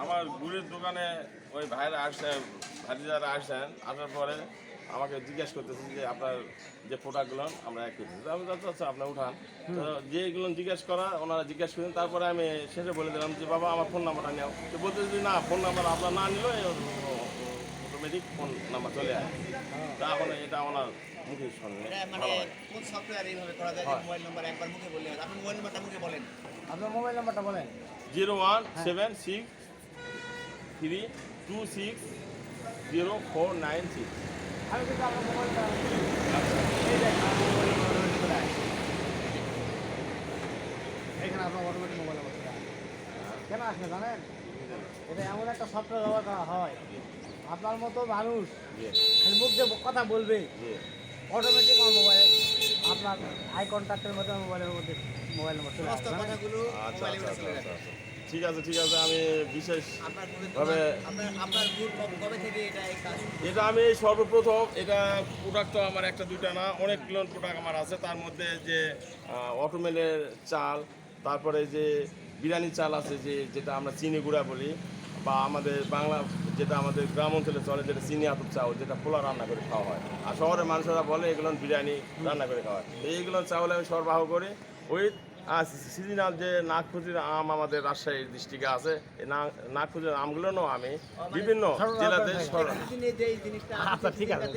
আমার গুড়ির দোকানে ওই ভাইরা আসছেন, ভাতিজারা আসছেন, আসার পরে আমাকে জিজ্ঞেস করতেছেন যে আপনার যে প্রোডাক্টগুলো আমরা এক করতেছি আমি আচ্ছা আপনার উঠান। যেগুলো জিজ্ঞেস করা, ওনারা জিজ্ঞেস করেন। তারপরে আমি শেষে বলে দিলাম যে, বাবা, আমার ফোন নাম্বারটা নেও। তো বলতে যে, না, ফোন নাম্বার আপনার না নিলেও অটোমেটিক ফোন নাম্বার চলে আসে। তা এটা ওনার শুনলে মানে ভালো হয় কোন সফটওয়্যার এইভাবে করা যায় মোবাইল নাম্বার একবার মুখে বললে আপনি মোবাইল নাম্বারটা মুখে বলেন। আপনার মোবাইল নাম্বারটা বলেন। Zero one seven six three two six zero four nine six. আমি কিন্তু আপনার মোবাইলটা আছে। এখানে আপনার অটোমেটিক মোবাইল নাম্বার কেন আসলে জানেন? এটা এমন একটা সফটওয়্যার ব্যবহার করা হয়। আপনার মতো মানুষ মুখ দিয়ে কথা বলবে। জি অটোমেটিক আমার মোবাইল আপনার আই কন্ট্যাক্টের মধ্যে আমার মোবাইলের মধ্যে মোবাইল নাম্বার চলে সমস্ত আসে জানেন? কথাগুলো আচ্ছা আচ্ছা আচ্ছা। ঠিক আছে ঠিক আছে আমি বিশেষ থেকে এটা আমি সর্বপ্রথম এটা প্রোডাক্ট তো আমার একটা দুইটা না অনেক কিলোন প্রোডাক্ট আমার আছে তার মধ্যে যে অটোমেলের চাল তারপরে যে বিরিয়ানি চাল আছে যে যেটা আমরা চিনি গুঁড়া বলি বা আমাদের বাংলা যেটা আমাদের গ্রাম অঞ্চলে চলে যেটা চিনি আতপ চাউল যেটা পোলা রান্না করে খাওয়া হয়। আর শহরের মানুষেরা বলে এগুলো বিরিয়ানি রান্না করে খাওয়া হয়। এইগুলো চাউল আমি সরবরাহ করি ওই সিজনাল যে নাগপুজির আম আমাদের রাজশাহী ডিস্ট্রিক্টে আছে এই না- নাগপুজির আমগুলো আমি বিভিন্ন জেলাতে আচ্ছা ঠিক আছে।